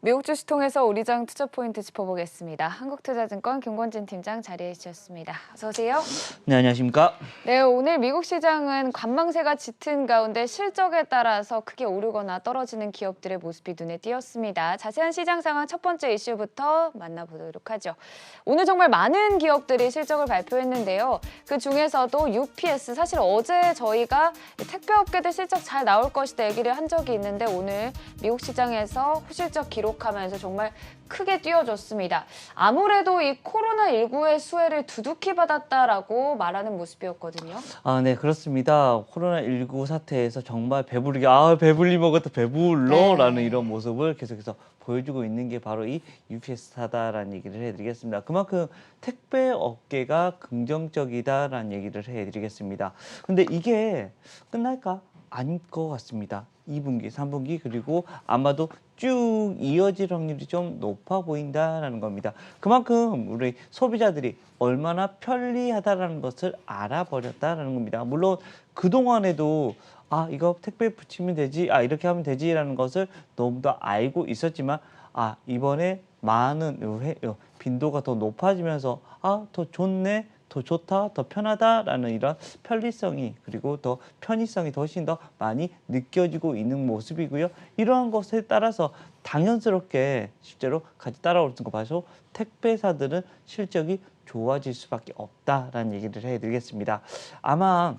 미국 주식 통해서 우리 장 투자 포인트 짚어보겠습니다. 한국투자증권 김권진 팀장 자리해 주셨습니다. 어서 오세요. 네, 안녕하십니까? 네, 오늘 미국 시장은 관망세가 짙은 가운데 실적에 따라서 크게 오르거나 떨어지는 기업들의 모습이 눈에 띄었습니다. 자세한 시장 상황 첫 번째 이슈부터 만나보도록 하죠. 오늘 정말 많은 기업들이 실적을 발표했는데요. 그 중에서도 UPS 사실 어제 저희가 택배업계들 실적 잘 나올 것이다 얘기를 한 적이 있는데 오늘 미국 시장에서 호실적 기록 하면서 정말 크게 뛰어줬습니다. 아무래도 이 코로나19의 수혜를 두둑히 받았다라고 말하는 모습이었거든요. 아, 네, 그렇습니다. 코로나19 사태에서 정말 배부르게, 아, 배불리 먹었다, 배불러! 라는 네. 이런 모습을 계속해서 보여주고 있는 게 바로 이 UPS타다라는 얘기를 해드리겠습니다. 그만큼 택배 업계가 긍정적이다라는 얘기를 해드리겠습니다. 근데 이게 끝날까? 아닐 것 같습니다. 2분기, 3분기, 그리고 아마도 쭉 이어질 확률이 좀 높아 보인다라는 겁니다. 그만큼 우리 소비자들이 얼마나 편리하다라는 것을 알아버렸다라는 겁니다. 물론 그동안에도 아, 이거 택배 붙이면 되지, 아, 이렇게 하면 되지라는 것을 너무 더 알고 있었지만 아, 이번에 많은 요 빈도가 더 높아지면서 아, 더 좋네. 더 좋다, 더 편하다라는 이런 편리성이 그리고 더 편의성이 더 훨씬 더 많이 느껴지고 있는 모습이고요. 이러한 것에 따라서 당연스럽게 실제로 같이 따라오는 거 봐서 택배사들은 실적이 좋아질 수밖에 없다라는 얘기를 해드리겠습니다. 아마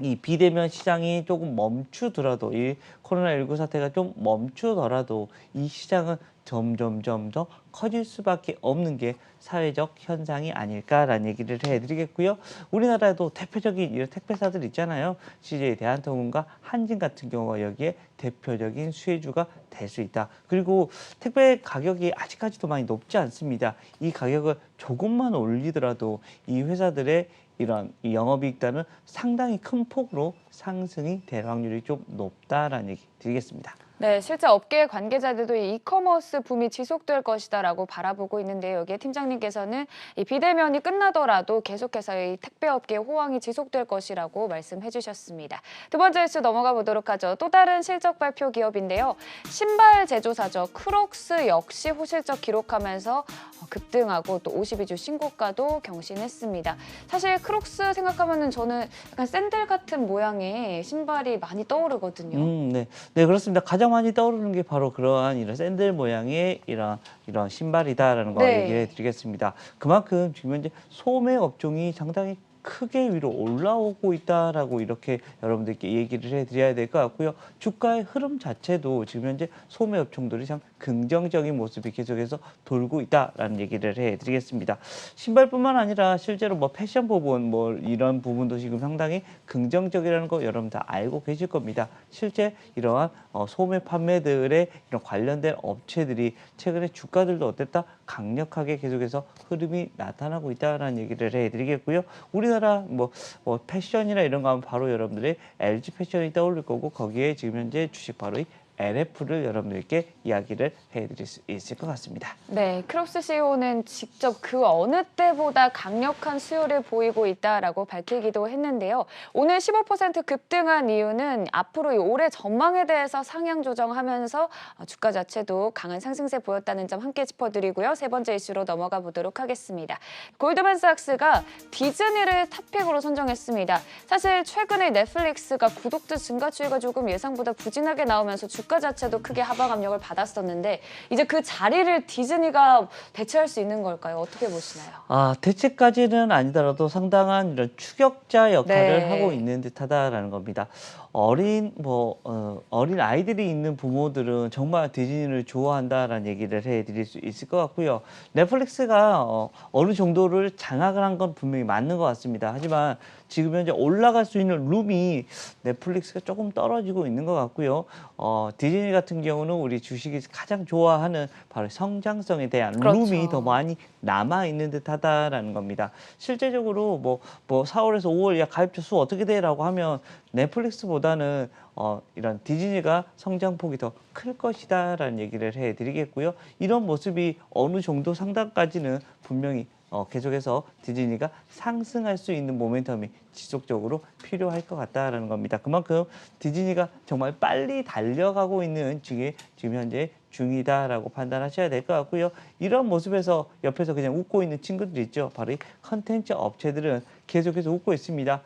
이 비대면 시장이 조금 멈추더라도 이 코로나19 사태가 좀 멈추더라도 이 시장은 점점점 더 커질 수밖에 없는 게 사회적 현상이 아닐까라는 얘기를 해드리겠고요. 우리나라에도 대표적인 이런 택배사들 있잖아요. CJ 대한통운과 한진 같은 경우가 여기에 대표적인 수혜주가 될 수 있다. 그리고 택배 가격이 아직까지도 많이 높지 않습니다. 이 가격을 조금만 올리더라도 이 회사들의 이런 이 영업이익단은 상당히 큰 폭으로 상승이 될 확률이 좀 높다라는 얘기 드리겠습니다. 네, 실제 업계 관계자들도 이 이커머스 붐이 지속될 것이다라고 바라보고 있는데요. 여기에 팀장님께서는 이 비대면이 끝나더라도 계속해서 이 택배업계의 호황이 지속될 것이라고 말씀해 주셨습니다. 두 번째 이슈 넘어가 보도록 하죠. 또 다른 실적 발표 기업인데요. 신발 제조사죠. 크록스 역시 호실적 기록하면서 어, 급등하고 또 52주 신고가도 경신했습니다. 사실 크록스 생각하면은 저는 약간 샌들 같은 모양의 신발이 많이 떠오르거든요. 음, 네, 네 그렇습니다. 가장 많이 떠오르는 게 바로 그러한 이런 샌들 모양의 이런 이런 신발이다라는 거 네. 얘기해 드리겠습니다. 그만큼 지금 현재 소매 업종이 상당히 크게 위로 올라오고 있다라고 이렇게 여러분들께 얘기를 해드려야 될 것 같고요. 주가의 흐름 자체도 지금 현재 소매 업종들이 참 긍정적인 모습이 계속해서 돌고 있다라는 얘기를 해드리겠습니다. 신발뿐만 아니라 실제로 뭐 패션 부분 뭐 이런 부분도 지금 상당히 긍정적이라는 거 여러분 다 알고 계실 겁니다. 실제 이러한 어, 소매 판매들의 이런 관련된 업체들이 최근에 주가들도 어땠다 강력하게 계속해서 흐름이 나타나고 있다라는 얘기를 해드리겠고요. 우리 나라 뭐, 뭐 패션이나 이런 거 하면 바로 여러분들의 LG 패션이 떠오를 거고 거기에 지금 현재 주식 바로 이 LF를 여러분들께 이야기를 해드릴 수 있을 것 같습니다. 네, 크롭스 CEO는 직접 그 어느 때보다 강력한 수요를 보이고 있다라고 밝히기도 했는데요. 오늘 15% 급등한 이유는 앞으로 이 올해 전망에 대해서 상향 조정하면서 어, 주가 자체도 강한 상승세 보였다는 점 함께 짚어드리고요. 세 번째 이슈로 넘어가 보도록 하겠습니다. 골드만삭스가 디즈니를 탑픽으로 선정했습니다. 사실 최근에 넷플릭스가 구독자 증가 추이가 조금 예상보다 부진하게 나오면서 주가 자체도 크게 하방 압력을 받았었는데 이제 그 자리를 디즈니가 대체할 수 있는 걸까요? 어떻게 보시나요? 아 대체까지는 아니더라도 상당한 이런 추격자 역할을 네. 하고 있는 듯하다라는 겁니다. 어린 뭐 어, 어린 아이들이 있는 부모들은 정말 디즈니를 좋아한다라는 얘기를 해드릴 수 있을 것 같고요. 넷플릭스가 어, 어느 정도를 장악을 한 건 분명히 맞는 것 같습니다. 하지만 지금 현재 올라갈 수 있는 룸이 넷플릭스가 조금 떨어지고 있는 것 같고요. 어, 디즈니 같은 경우는 우리 주식이 가장 좋아하는 바로 성장성에 대한 그렇죠. 룸이 더 많이 남아 있는 듯하다라는 겁니다. 실제적으로 뭐뭐 4월에서 5월 야 가입자 수 어떻게 돼라고 하면 넷플릭스보다는 어, 이런 디즈니가 성장폭이 더 클 것이다라는 얘기를 해드리겠고요. 이런 모습이 어느 정도 상당까지는 분명히 어, 계속해서 디즈니가 상승할 수 있는 모멘텀이 지속적으로 필요할 것 같다라는 겁니다. 그만큼 디즈니가 정말 빨리 달려가고 있는 지금 지금 현재 중이다라고 판단하셔야 될 것 같고요. 이런 모습에서 옆에서 그냥 웃고 있는 친구들 있죠. 바로 이 컨텐츠 업체들은 계속해서 웃고 있습니다.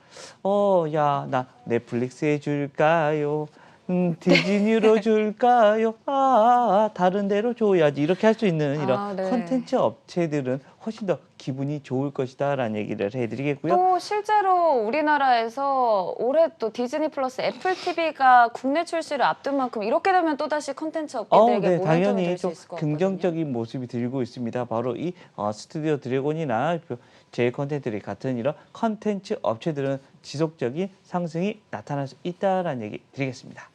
어, 야, 나 넷플릭스 해줄까요? 음, 디즈니로 줄까요? 아, 다른 데로 줘야지. 이렇게 할 수 있는 이런 아, 네. 컨텐츠 업체들은 훨씬 더 기분이 좋을 것이다 라는 얘기를 해드리겠고요. 또 실제로 우리나라에서 올해 또 디즈니 플러스 애플 TV가 국내 출시를 앞둔 만큼 이렇게 되면 또 다시 컨텐츠 어, 업계들에게 네, 당연히 될수좀 있을 것 같거든요. 긍정적인 모습이 들고 있습니다. 바로 이 어, 스튜디오 드래곤이나 제 컨텐츠들이 같은 이런 컨텐츠 업체들은 지속적인 상승이 나타날 수 있다라는 얘기 드리겠습니다.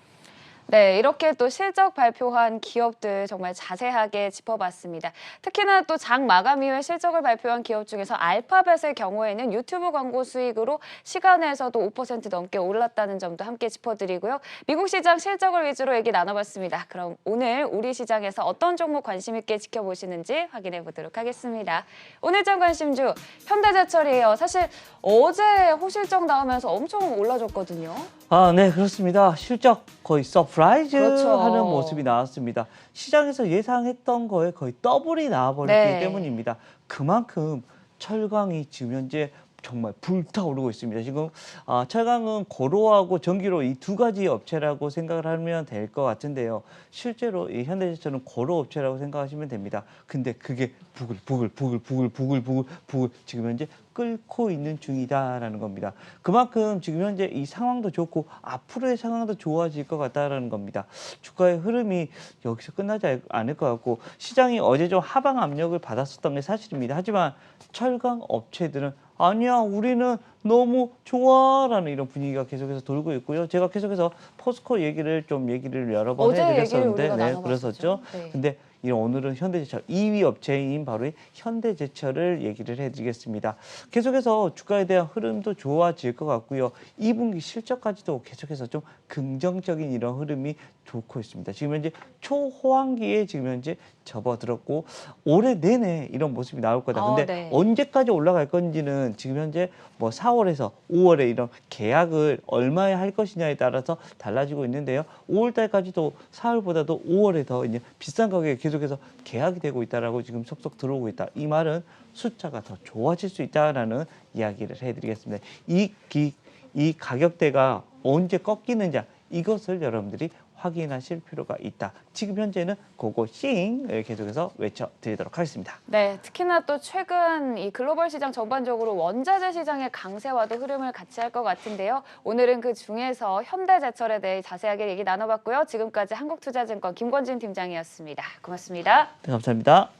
네, 이렇게 또 실적 발표한 기업들 정말 자세하게 짚어봤습니다. 특히나 또 장 마감 이후에 실적을 발표한 기업 중에서 알파벳의 경우에는 유튜브 광고 수익으로 시간에서도 5% 넘게 올랐다는 점도 함께 짚어드리고요. 미국 시장 실적을 위주로 얘기 나눠봤습니다. 그럼 오늘 우리 시장에서 어떤 종목 관심 있게 지켜보시는지 확인해 보도록 하겠습니다. 오늘 장 관심주 현대제철이에요. 사실 어제 호실적 나오면서 엄청 올라줬거든요. 아, 네, 그렇습니다. 실적 거의 서프 라이즈 그렇죠. 하는 모습이 나왔습니다. 시장에서 예상했던 거에 거의 더블이 나와버렸기 네. 때문입니다. 그만큼 철강이 지금 현재 정말 불타오르고 있습니다. 지금 아, 철강은 고로하고 전기로 이 두 가지 업체라고 생각을 하면 될 것 같은데요. 실제로 이 현대제철은 고로 업체라고 생각하시면 됩니다. 근데 그게 부글 부글 부글 부글 부글 부글 부글 지금 현재 끓고 있는 중이다라는 겁니다. 그만큼 지금 현재 이 상황도 좋고 앞으로의 상황도 좋아질 것 같다라는 겁니다. 주가의 흐름이 여기서 끝나지 않을 것 같고 시장이 어제 좀 하방 압력을 받았었던 게 사실입니다. 하지만 철강 업체들은 아니야 우리는 너무 좋아라는 이런 분위기가 계속해서 돌고 있고요. 제가 계속해서 포스코 얘기를 좀 얘기를 여러 번 해드렸었는데 네. 그랬었죠. 네. 근데 이 오늘은 현대제철 2위 업체인 바로 이 현대제철을 얘기를 해드리겠습니다. 계속해서 주가에 대한 흐름도 좋아질 것 같고요. 2분기 실적까지도 계속해서 좀 긍정적인 이런 흐름이 좋고 있습니다. 지금 현재 초호황기에 지금 현재 접어들었고 올해 내내 이런 모습이 나올 거다. 아, 근데 네. 언제까지 올라갈 건지는 지금 현재 뭐 4월에서 5월에 이런 계약을 얼마에 할 것이냐에 따라서 달라지고 있는데요. 5월 달까지도 4월보다도 5월에 더 이제 비싼 가격에 계속해서 계약이 되고 있다라고 지금 속속 들어오고 있다. 이 말은 숫자가 더 좋아질 수 있다라는 이야기를 해드리겠습니다. 이, 기, 이 가격대가 언제 꺾이느냐 이것을 여러분들이 확인하실 필요가 있다. 지금 현재는 그거싱을 계속해서 외쳐드리도록 하겠습니다. 네, 특히나 또 최근 이 글로벌 시장 전반적으로 원자재 시장의 강세와도 흐름을 같이 할 것 같은데요. 오늘은 그 중에서 현대제철에 대해 자세하게 얘기 나눠봤고요. 지금까지 한국투자증권 김권진 팀장이었습니다. 고맙습니다. 네, 감사합니다.